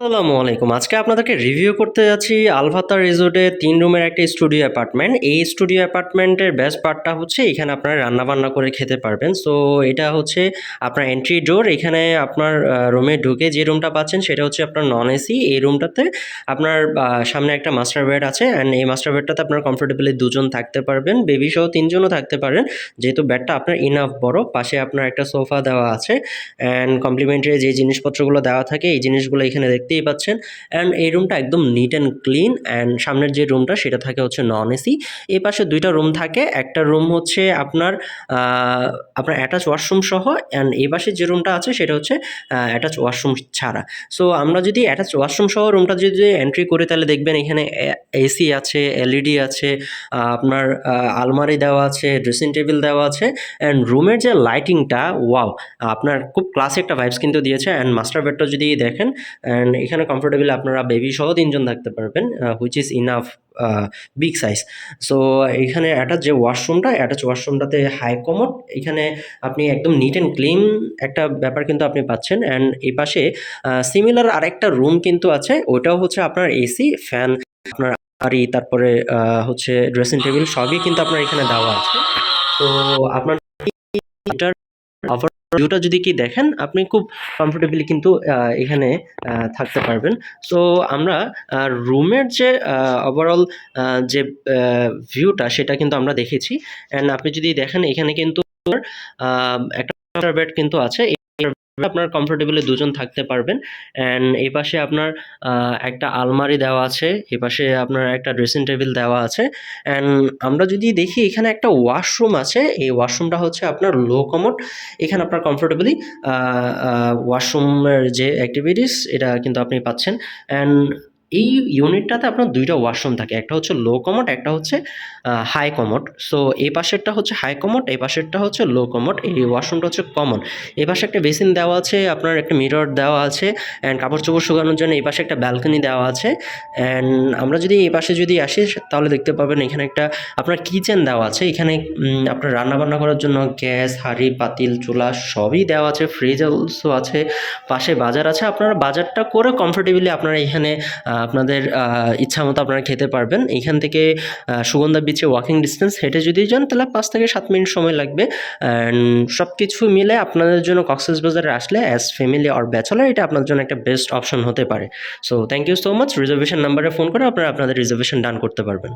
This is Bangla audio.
আসসালামু আলাইকুম। আজকে আপনাদেরকে রিভিউ করতে যাচ্ছি আলফাতা রিসোর্টে তিন রুমের একটা স্টুডিও অ্যাপার্টমেন্ট এই স্টুডিও অ্যাপার্টমেন্টের বেস্ট পার্টটা হচ্ছে এখানে আপনারা রান্না বান্না করে খেতে পারবেন। সো এটা হচ্ছে আপনার এন্ট্রি ডোর এখানে আপনার রুমে ঢুকে যে রুমটা পাচ্ছেন সেটা হচ্ছে আপনার নন এসি এই রুমটাতে আপনার সামনে একটা মাস্টার বেড আছে অ্যান্ড এই মাস্টার বেডটাতে আপনার কমফোর্টেবলি দুজন থাকতে পারবেন। বেবি সহ তিনজনও থাকতে পারেন। যেহেতু বেডটা আপনার ইনাফ বড়, পাশে আপনার একটা সোফা দেওয়া আছে অ্যান্ড কমপ্লিমেন্টারি যে জিনিসপত্রগুলো দেওয়া থাকে, এই জিনিসগুলো এখানে দেখতেই পাচ্ছেন। অ্যান্ড এই রুমটা একদম নিট অ্যান্ড ক্লিন অ্যান্ড সামনের যে রুমটা সেটা থাকে হচ্ছে নন এসি এই পাশে দুইটা রুম থাকে। একটা রুম হচ্ছে আপনার আপনার অ্যাটাচ ওয়াশরুম সহ অ্যান্ড এই পাশে যে রুমটা আছে সেটা হচ্ছে অ্যাটাচ ওয়াশরুম ছাড়া। সো আমরা যদি অ্যাটাচ ওয়াশরুম সহ রুমটা যদি এন্ট্রি করি তাহলে দেখবেন এখানে এসি আছে এলইডি আছে আহ, আপনার আলমারি দেওয়া আছে ড্রেসিং টেবিল দেওয়া আছে। অ্যান্ড রুমের যে লাইটিংটা ওয়াও আপনার খুব ক্লাসি একটা ভাইবস কিন্তু দিয়েছে। অ্যান্ড মাস্টার বেডটা যদি দেখেন অ্যান্ড এখানে কমফোর্টেবল আপনারা বেবি সহ তিনজন থাকতে পারবেন which is enough big size so এখানে অ্যাটাচ যে ওয়াশরুমটা অ্যাটাচ ওয়াশরুমটাতে হাই কমোড এখানে আপনি একদম নিট অ্যান্ড ক্লিন একটা ব্যাপার কিন্তু আপনি পাচ্ছেন অ্যান্ড এই পাশে সিমিলার আরেকটা রুম কিন্তু আছে ওটাও হচ্ছে আপনার এসি ফ্যান আপনার আরি তারপরে হচ্ছে ড্রেসিং টেবিল সবই কিন্তু আপনার এখানে দেওয়া আছে। তো আপনার ভিউটা যদি কি দেখেন, আপনি খুব কমফোর্টেবলি কিন্তু এখানে থাকতে পারবেন। সো আমরা রুমের যে ওভারঅল যে ভিউটা সেটা কিন্তু আমরা দেখেছি। অ্যান্ড আপনি যদি দেখেন, এখানে কিন্তু একটা বেড কিন্তু আছে। আপনার কমফোর্টেবলি দুজন থাকতে পারবেন। অ্যান্ড এই পাশে আপনার একটা আলমারি দেওয়া আছে, এই পাশে আপনার একটা ড্রেসিং টেবিল দেওয়া আছে। অ্যান্ড আমরা যদি দেখি এখানে একটা ওয়াশরুম আছে, এই ওয়াশরুমটা হচ্ছে আপনার লো কমোড এখানে আপনার কমফোর্টেবলি ওয়াশরুমের যে অ্যাক্টিভিটিস এটা কিন্তু আপনি পাচ্ছেন। অ্যান্ড এই ইউনিটটাতে আপনার দুইটা ওয়াশরুম থাকে, একটা হচ্ছে লো কমোড একটা হচ্ছে হাই কমোড সো এই পাশেরটা হচ্ছে হাই কমোড এই পাশেরটা হচ্ছে লো কমোড এই ওয়াশরুমটা হচ্ছে কমন এই পাশে একটা বেসিন দেওয়া আছে, আপনার একটা মিরর দেওয়া আছে অ্যান্ড কাপড় চোপড় শুকানোর জন্য এই পাশে একটা ব্যালকনি দেওয়া আছে। অ্যান্ড আমরা যদি এই পাশে যদি আসি, তাহলে দেখতে পাবেন এখানে একটা, আপনার কিচেন দেওয়া আছে। এখানে আপনার রান্না বান্না করার জন্য গ্যাস, হাঁড়ি, পাতিল, চুলা সবই দেওয়া আছে ফ্রিজ অলসো আছে, পাশে বাজার আছে। আপনারা বাজারটা করে কমফোর্টেবলি আপনারা এখানে আপনাদের ইচ্ছা মতো আপনারা খেতে পারবেন। এখান থেকে সুগন্ধা বিচে ওয়াকিং ডিস্টেন্স হেঁটে যদি যান, তাহলে পাঁচ থেকে সাত মিনিট সময় লাগবে। সব কিছু মিলে আপনাদের জন্য কক্সেস বাজারে আসলে অ্যাজ ফ্যামিলি অর ব্যাচলার এটা আপনার জন্য একটা বেস্ট অপশন হতে পারে। So thank you so much reservation নাম্বারে ফোন করে আপনারা আপনাদের রিজার্ভেশন ডান করতে পারবেন।